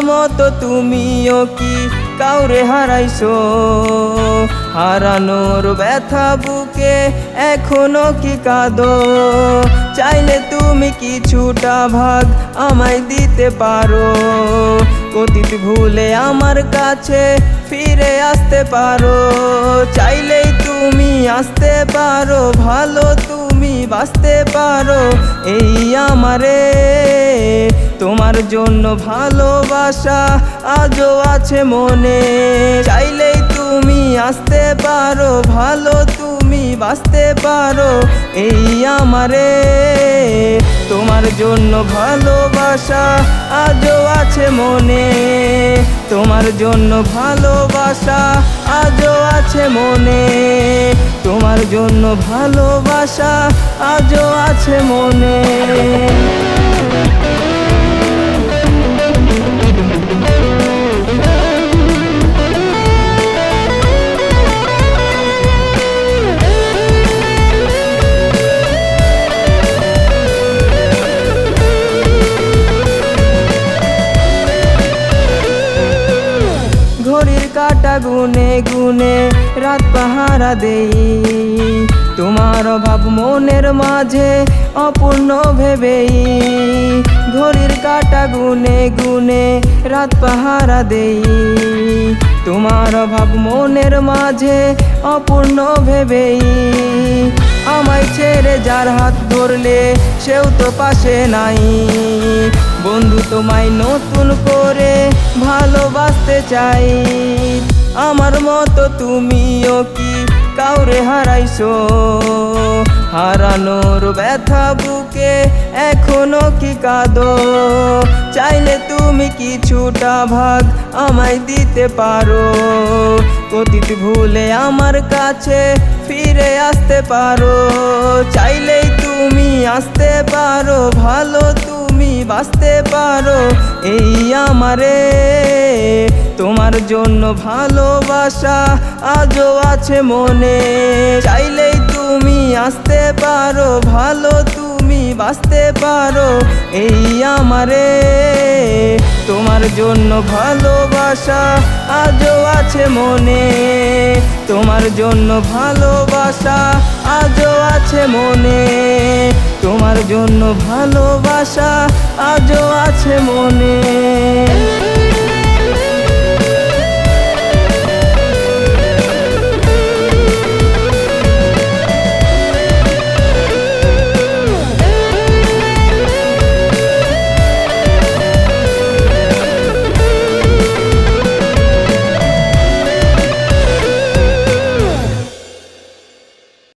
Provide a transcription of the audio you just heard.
মতো তুমিও কি কাউরে হারাইছো? হারানোর ব্যথা বুকে এখনও কি কাঁদো? চাইলে তুমি কিছুটা ভাগ আমায় দিতে পারো। অতীত ভুলে আমার কাছে ফিরে আসতে পারো। চাইলেই তুমি আসতে পারো, ভালো তুমি বাঁচতে পারো, এই আমারে জন্য ভালোবাসা আজও আছে মনে। চাইলেই তুমি আসতে পারো, ভালো তুমি বাঁচতে পারো, এই আমারে। তোমার জন্য ভালোবাসা আজও আছে মনে। তোমার জন্য ভালোবাসা আজও আছে মনে। তোমার জন্য ভালোবাসা আজও আছে মনে। কাটা গুনে গুনে রাত পাহারা দেই। তোমার অভাব মনের মাঝে অপূর্ণ ভেবেই। ঘড়ির কাটা গুনে গুনে রাত পাহারা দেই। তোমার অভাব মনের মাঝে অপূর্ণ ভেবেই। আমায় ছেড়ে যার হাত ধরলে সেও তো পাশে নাই। বন্ধু তোমায় নতুন করে ভালোবাসতে চাই। আমার মতো তুমিও কি কাউরে হারাইছো? হারানোর ব্যথা বুকে এখনও কি কাঁদো? চাইলে তুমি কিছুটা ভাগ আমায় দিতে পারো। অতীত ভুলে আমার কাছে ফিরে আসতে পারো। চাইলেই তুমি আসতে পারো ভালো বাঁচতে পারো, এই আমারে। তোমার জন্য ভালোবাসা আজও আছে মনে। চাইলেই তুমি আসতে পারো, ভালো তুমি বাঁচতে পারো, এই আমারে। তোমার জন্য ভালোবাসা আজও আছে মনে। তোমার জন্য ভালোবাসা আজও আছে মনে। তোমার জন্য ভালোবাসা আজও আছে মনে।